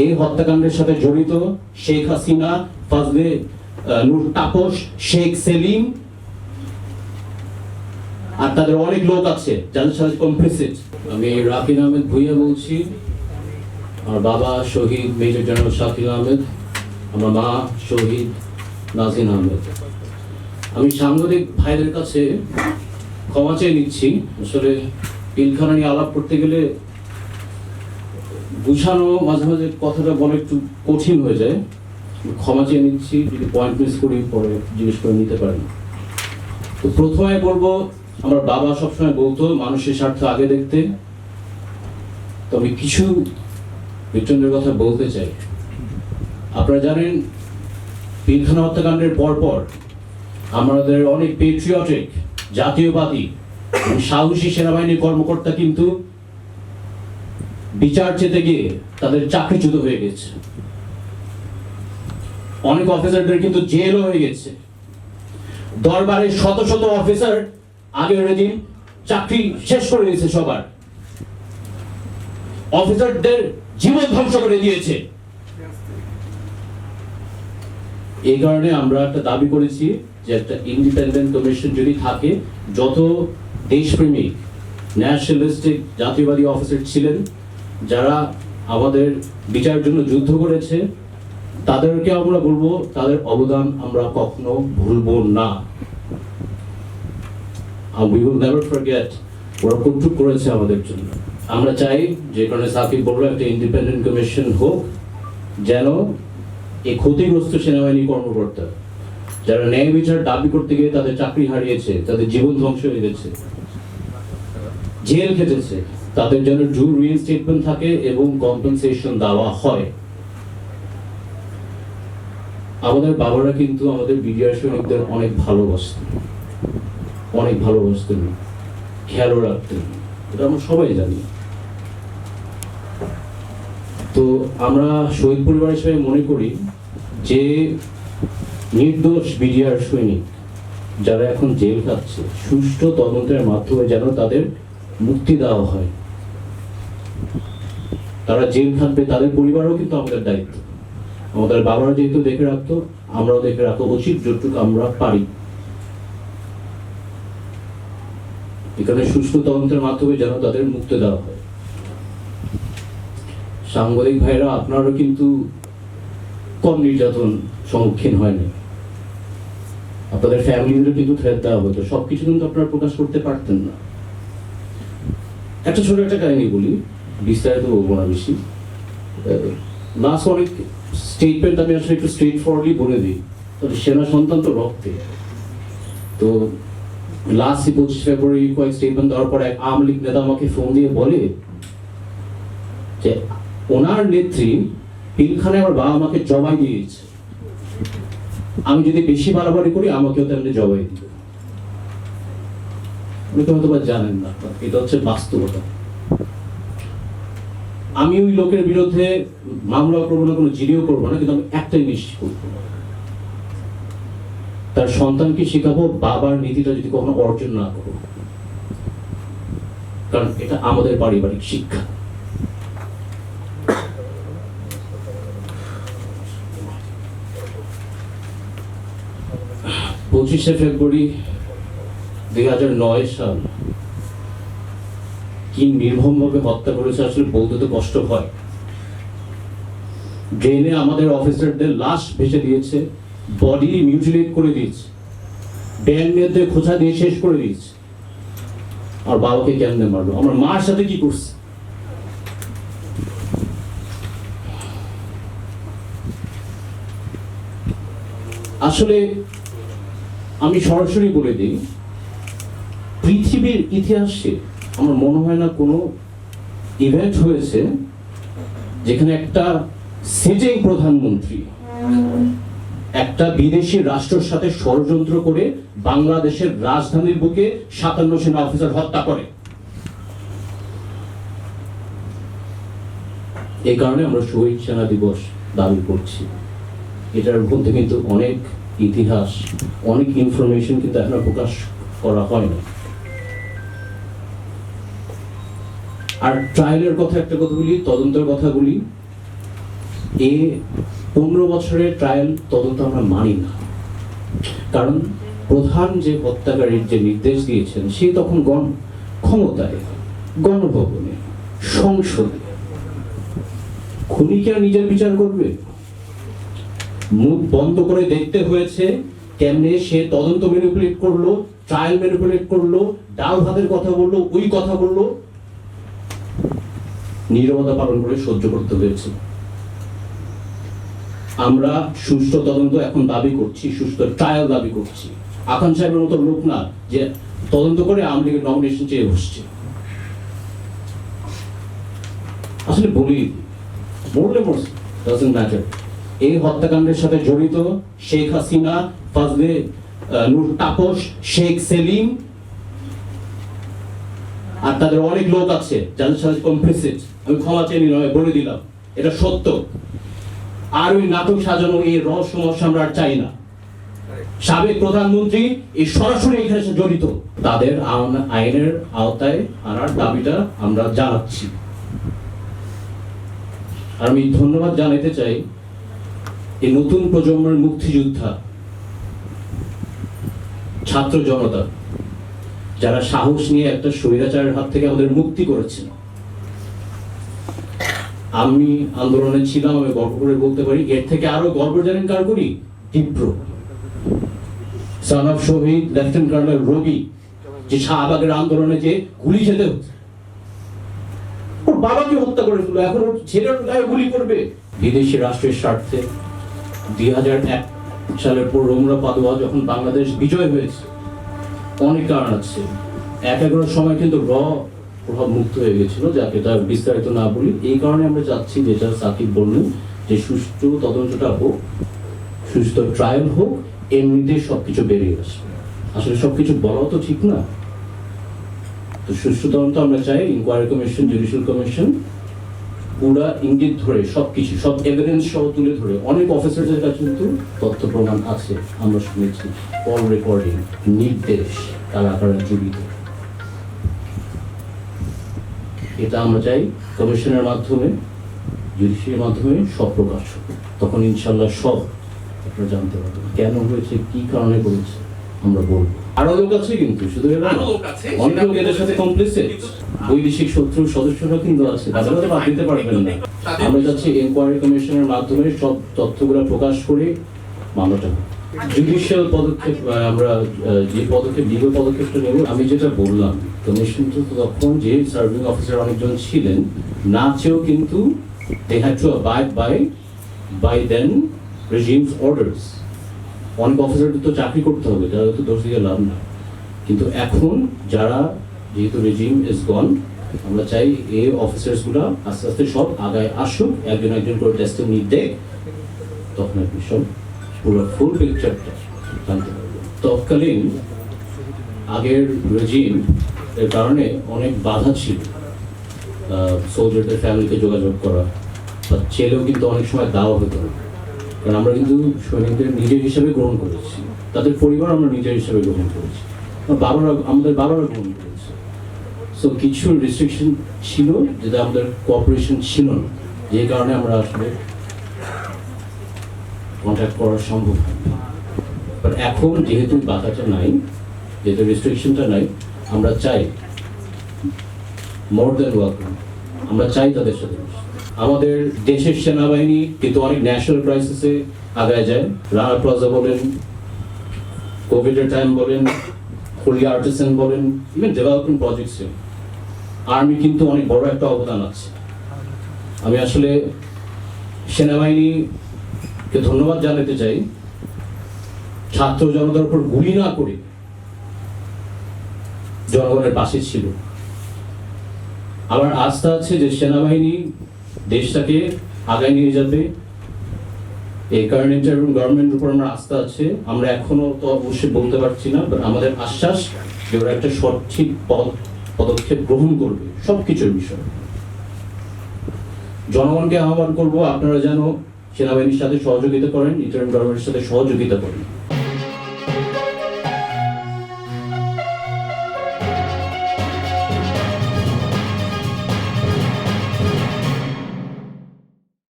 এই হত্যাকাণ্ডের সাথে জড়িত শেখ হাসিনা, ফজলে নূর তাপস, শেখ সেলিম আর তাদের অনেক লোক আছে যাদের সাথে কমপ্লিসিট আমি রাফিন আহমেদ ভুইয়া বলছি। আমার বাবা শহীদ মেজর জেনারেল শাকিল আহমেদ, আমার মা শহীদ নাজিন আহমেদ। আমি সাংবাদিক ভাইদের কাছে ক্ষমা চেয়ে নিচ্ছি। আসলে পিলখানা নিয়ে আলাপ করতে গেলে বুঝানো মাঝে মাঝে কথাটা বলা একটু কঠিন হয়ে যায়। ক্ষমা চেয়ে নিচ্ছি, যদি পয়েন্ট মিস করি, পরে জিজ্ঞেস করে নিতে পারেন। তো প্রথমে বলব, আমার বাবা সবসময় বলতো, মানুষের স্বার্থ আগে দেখতে। তো আমি কিছু বিচন্দ্রের কথা বলতে চাই। আপনারা জানেন, পিলখানা হত্যাকাণ্ডের পর পর আমাদের অনেক পেট্রিয়টিক জাতীয়বাদী সাহসী সেনাবাহিনীর কর্মকর্তা কিন্তু বিচার চেতে গিয়ে তাদের চাকরিচ্যুত হয়ে গেছে। অনেক অফিসারদের কিন্তু জেলও হয়ে গেছে। দরবারে শত শত অফিসার আগের রেজিম চাকরি শেষ করে দিয়েছে সবার। অফিসারদের জীবন ধ্বংস করে দিয়েছে। এই কারণে আমরা একটা দাবি করেছি যে একটা ইন্ডিপেন্ডেন্ট কমিশন যদি থাকে, যত দেশপ্রেমিক, ন্যাশনালিস্টিক জাতীয়বাদী অফিসার ছিলেন যারা আমাদের বিচারের জন্য যুদ্ধ করেছে, তাদেরকে আমরা বলব, তাদের অবদান আমরা কখনো ভুলবো না। ওরা করেছে আমাদের জন্য। আমরা চাই যে কারণে সাকিব বলল, একটা ইন্ডিপেন্ডেন্ট কমিশন হোক, যেন এই ক্ষতিগ্রস্ত সেনাবাহিনী কর্মকর্তা, যারা ন্যায় বিচার দাবি করতে গিয়ে তাদের চাকরি হারিয়েছে, তাদের জীবন ধ্বংস হয়ে গেছে, জেল খেটেছে তাদের যেন ড্রু রিইনস্টেটমেন্ট থাকে এবং কম্পেনসেশন দেওয়া হয়। আমাদের বাবারা কিন্তু আমাদের বিডিআর সৈনিকদের অনেক ভালোবাসতেন। অনেক ভালোবাসতেন। খেয়ালও রাখতেন। এটা আমরা সবাই জানি। তো আমরা শহীদ পরিবার হিসেবে মনে করি যে নির্দোষ বিডিআর সৈনিক যারা এখন জেল খাচ্ছে, সুষ্ঠু তদন্তের মাধ্যমে যেন তাদের মুক্তি দেওয়া হয়। তারা জেল খাটবে তাদের পরিবারও কিন্তু আমাদের দায়িত্ব। আমাদের বাবারা যেহেতু দেখে রাখতো, আমরাও দেখে রাখা উচিত যতটুকু আমরা পারি। এখানে সুষ্ঠু তদন্তের মাধ্যমে যেন তাদের মুক্তি দেওয়া হয়। সাংবাদিক ভাইরা, আপনারও কিন্তু কম নির্যাতন সম্মুখীন হয়নি আপনাদের ফ্যামিলিদেরও কিন্তু থ্রেট দেওয়া হতো। সবকিছু কিন্তু আপনারা প্রকাশ করতে পারতেন না। একটা ছোট একটা কাহিনী বলি। বিস্তারিত বলব না বেশি। লাস্ট অনেক স্টেটমেন্ট আমি আসলে একটু স্ট্রেট ফরওয়ার্ডলি বলে দিই। তবে সেনা সন্তান তো রক্তে। তো লাস্ট পঁচিশ ফেব্রুয়ারি কয়েক স্টেটমেন্ট দেওয়ার পর এক আওয়ামী লীগ নেতা আমাকে ফোন দিয়ে বলে যে, ওনার নেত্রী পিলখানে আমার বাবা আমাকে জবাই দিয়েছে। আমি যদি বেশি বাড়াবাড়ি করি, আমাকেও তেমনি জবাই দিবে। তো হয়তো জানেন না, এটা হচ্ছে বাস্তবতা। আমি ওই লোকের বিরুদ্ধে মামলা করব না, কোনো জিডিও করব না, কিন্তু আমি একটাই নিশ্চিত করব। তার সন্তানকে শেখাবো, বাবার নীতিটা যদি কখনো অর্জন না করো। কারণ এটা আমাদের পারিবারিক শিক্ষা। পঁচিশে ফেব্রুয়ারি দুই হাজার নয় সাল কি নির্মমভাবে হত্যা করেছে আসলে বলতে তো কষ্ট হয়। ড্রেনে আমাদের অফিসারদের লাশ ভেসে দিয়েছে বডি মিউটিলেট করে দিয়েছে ব্যান্ডের খোঁচা দিয়ে শেষ করে দিয়েছে। আর বাবাকে কেমনে মারলো আমার মার সাথে কি করছে? আসলে আমি সরাসরি বলে দিই, পৃথিবীর ইতিহাসে আমার মনে হয় না কোনো ইভেন্ট হয়েছে যেখানে একটা সিটিং প্রধানমন্ত্রী একটা বিদেশি রাষ্ট্রের সাথে ষড়যন্ত্র করে বাংলাদেশের রাজধানীর বুকে সাতান্ন সেনা অফিসার হত্যা করে। এই কারণে আমরা শহীদ সেনা দিবস দাবি করছি। এটার মধ্যে কিন্তু অনেক ইতিহাস, অনেক ইনফরমেশন কিন্তু এখনও প্রকাশ করা হয় না আর ট্রায়ালের কথা একটা কথা বলি, তদন্তের কথা বলি। এ পনেরো বছরের ট্রায়াল তদন্ত আমরা মানি না। কারণ প্রধান যে হত্যাকারীর যে নির্দেশ দিয়েছেন, সে তখন গণ ক্ষমতায়, গণভবনে, সংসদে। খুনিকে নিজের বিচার করবে? মুখ বন্ধ করে দেখতে হয়েছে কেমনে সে তদন্ত ম্যানিপুলেট করল ট্রায়াল ম্যানিপুলেট করল, ডাল ভাতের কথা বলল, ওই কথা বলল। নীরবতা পালন করে সহ্য করতে হয়েছে। আমরা সুষ্ঠু তদন্ত এখন দাবি করছি, সুষ্ঠু ট্রায়াল দাবি করছি। আকান সাহেবের মতো লোক না যে তদন্ত করে আওয়ামী লীগের নমিনেশন চেয়ে বসছে। আসলে বলি মরলে মরছে এই হত্যাকাণ্ডের সাথে জড়িত শেখ হাসিনা, ফাজলে নূর তাপস, শেখ সেলিম আর তাদের অনেক লোক আছে যাদের সাথে কমপ্লিসিট আমি ক্ষমা চেয়ে নিলাম বলে দিলাম। এটা সত্য। আর ওই নাটক সাজানো এই রহস্যময় আমরা আর চাই না। সাবেক প্রধানমন্ত্রী এই সরাসরি এখানে জড়িত। তাদের আইনের আওতায় আনার দাবিটা আমরা জানাচ্ছি। আর আমি ধন্যবাদ জানাতে চাই এই নতুন প্রজন্মের মুক্তিযোদ্ধা, ছাত্র জনতা। যারা সাহস নিয়ে একটা স্বৈরাচারের হাত থেকে আমাদের মুক্তি করেছেন আমি আন্দোলনে ছিলাম, আমি গর্ব করে বলতে পারি, এর থেকে আরও গর্ব জানেন কার করি তীব্র। সন অফ শহীদ লেফটেন্যান্ট কর্নেল রবি যে শাহবাগের আন্দোলনে যে গুলি খেতে হচ্ছে। ওর বাবাকে হত্যা করে ফেলল এখন ওর ছেলের গায়ে গুলি করবে। বিদেশি রাষ্ট্রের স্বার্থে দুই হাজার এক সালের পর রোমরা পাদুয়া যখন বাংলাদেশ বিজয় হয়েছে অনেক কারণ আছে। এক এগারোর সময় কিন্তু র প্রভাব মুক্ত হয়ে গেছিল, যাকে তার বিস্তারিত না বলি। এই কারণে আমরা চাচ্ছি যেটা সাকিব বললেন, যে সুষ্ঠু তদন্তটা হোক সুস্থ ট্রায়াল হোক এমনিতে সবকিছু বেরিয়ে আসবে। আসলে সবকিছু বলাও তো ঠিক না। তো সুষ্ঠু তদন্ত আমরা চাই ইনকোয়ারি কমিশন জুডিশিয়াল কমিশন পুরা ইঙ্গিত ধরে সবকিছু, সব এভিডেন্স সহ তুলে ধরে। অনেক অফিসারদের কাছে কিন্তু তথ্য প্রমাণ আছে, আমরা শুনেছি। কল রেকর্ডিং নির্দেশ তারা আকারে জড়িত। এটা আমরা চাই কমিশনের মাধ্যমে জুডিশিয়ার মাধ্যমে সব প্রকাশ। তখন ইনশাল্লাহ সব আপনারা জানতে পারবেন। কেন হয়েছে, কি কারণে করেছে? আমরা বলব। আরও লোক আছে কিন্তু শুধু অনেক লোক এদের সাথে কমপ্লিসিট বৈদেশিক শত্রুর সদস্যরা কিন্তু আছে তাদেরও বাদ দিতে পারবেন না। আমরা চাচ্ছি এনকোয়ারি কমিশনের মাধ্যমে সব তথ্যগুলো প্রকাশ করে মামলাটা জুডিশিয়াল পদক্ষেপ আমরা যে পদক্ষেপ লিগল পদক্ষেপটা নেব আমি যেটা বললাম কমিশন তো তখন যে সার্ভিং অফিসার অনেকজন ছিলেন না চেয়েও কিন্তু they had to abide by by their regime's orders অনেক অফিসারদের তো চাকরি করতে হবে যারা তো দোষ দিয়ে লাভ না। কিন্তু এখন যারা, যেহেতু রেজিম ইজ গন আমরা চাই এই অফিসার্সগুলো আস্তে আস্তে সব আগায় আসুক, একজন একজন করে টেস্টের নির্দেশ তখন আপনি সব পুরো ফুল পিকচারটা জানতে পারবেন তৎকালীন আগের রেজিম এর কারণে অনেক বাধা ছিল। সোলজারদের ফ্যামিলিতে যোগাযোগ করা, বা ছেলেও কিন্তু অনেক সময় দেওয়া হতো না। কারণ আমরা কিন্তু সৈনিকদের নিজের হিসাবে গ্রহণ করেছি। তাদের পরিবার আমরা নিজের হিসাবে গ্রহণ করেছি। বাবারা, আমাদের বাবারা গ্রহণ করেছে। সো কিছু রেস্ট্রিকশন ছিল যেটা আমাদের কোঅপারেশন ছিল না। যে কারণে আমরা আসলে কন্ট্যাক্ট করা সম্ভব বাট এখন যেহেতু বাধাটা নাই, যেহেতু রেস্ট্রিকশনটা নাই, আমরা চাই মোর দেন ওয়েলকাম আমরা চাই তাদের সাথে। আমাদের দেশের সেনাবাহিনী কিন্তু অনেক ন্যাশনাল ক্রাইসিসে আগায় যায়। রানা প্লাজা বলেন কোভিডের টাইম বলেন হোলি আর্টিসেন বলেন ইভেন ডেভেলপমেন্ট প্রজেক্টসে আর্মি কিন্তু অনেক বড় একটা অবদান আছে। আমি আসলে সেনাবাহিনীকে ধন্যবাদ জানাতে চাই। ছাত্র জনতার উপর গুলি না করে জনগণের পাশে ছিল। আমার আস্থা আছে যে সেনাবাহিনী দেশটাকে আগায় নিয়ে যাবে। এই এবং গভর্নমেন্টের উপর আমার আস্থা আছে, আমরা এখনও তো অবশ্যই বলতে পারছি না বাট আমাদের আশ্বাস যে ওরা একটা সঠিক পদ, পদক্ষেপ গ্রহণ করবে, সবকিছুর বিষয়ে। জনগণকে আহ্বান করব, আপনারা যেন সেনাবাহিনীর সাথে সহযোগিতা করেন ইন্টারিম গভর্নমেন্টের সাথে সহযোগিতা করেন।